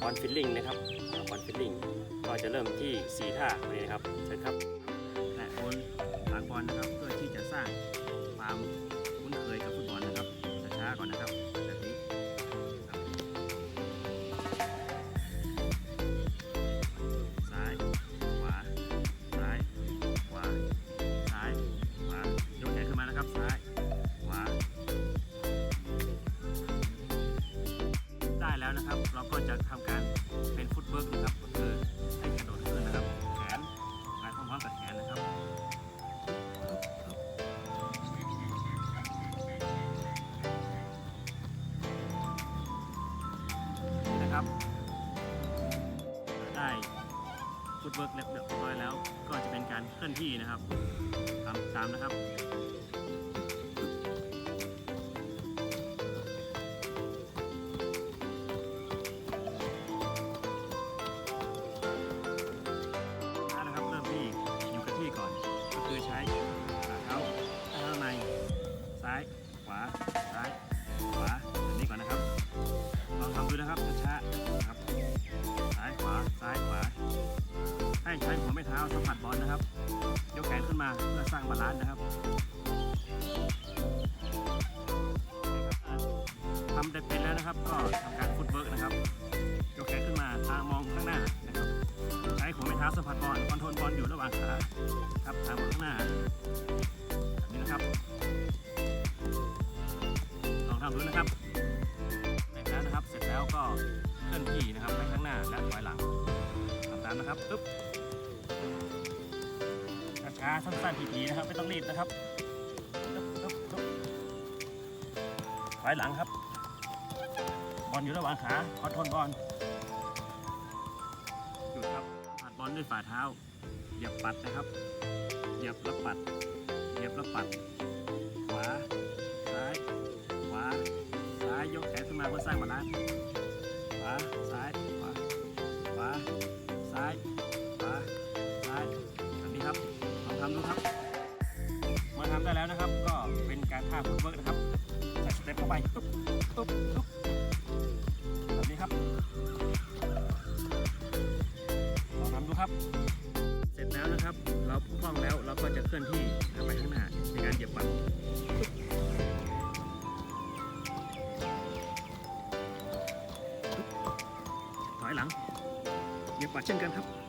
บอลฟิลลิ่งนะครับบอลฟิลลิ่งก็จะเริ่มที่ 4 ท่าวันนี้นะครับเชิญครับ จะทำการเป็นฟุตเวิร์กนะครับก็คือให้กระโดดขึ้นนะครับ แขนหายพร้อมๆกับแขนนะครับนี่นะครับได้ฟุตเวิร์กเรียบร้อยแล้ว ก็จะเป็นการเคลื่อนที่นะครับทำตามนะครับ คือใช้ขาเท้าเท้างในซ้ายขวาซ้ายขวาแบบนี้ก่อนนะครับลองทำดูนะครับช้าๆนะครับซ้ายขวาซ้ายขวา ให้ใช้หัวไม่เท้าสัมผัสบอลนะครับยกแขนขึ้นมาเพื่อสร้างบาลานซ์นะครับทำได้เป็นแล้วนะครับก็ทำการ ท้าสัมผัสบอลคอนโทรลบอลอยู่ระหว่างขาครับตาข้างหน้าแบบนี้นะครับลองทำดูนะครับเสร็จแล้วนะครับเสร็จแล้วก็เคลื่อนที่นะครับไปข้างหน้าและถอยหลังทำตามนะครับปึ๊บช้าๆสั้นๆทีๆนะครับไม่ต้องรีบนะครับถอยหลังครับ บอลอยู่ระหว่างขาคอนโทรลบอลหยุดครับ อลด้วยฝ่าเท้า เหยียบปัดนะครับ เหยียบแล้วปัด เหยียบแล้วปัด ขวา ซ้าย ขวา ซ้าย ยกแขนขึ้นมาเพื่อสร้างบาลานซ์ ขวา ซ้าย ขวา ขวา ซ้าย ขวา ซ้ายแบบนี้ครับ ลองทำดูครับเมื่อทำได้แล้วนะครับ ก็เป็นการท่าฟุตเวิร์กนะครับ ใส่สเต็ปเข้าไป ตุ๊บตุ๊บตุ๊บ ครับ เสร็จแล้วนะครับ เราคล่องแล้วเราก็จะเคลื่อนที่ไปข้างหน้าในการเหยียบปัดถอยหลังเหยียบปัดเช่นกันครับ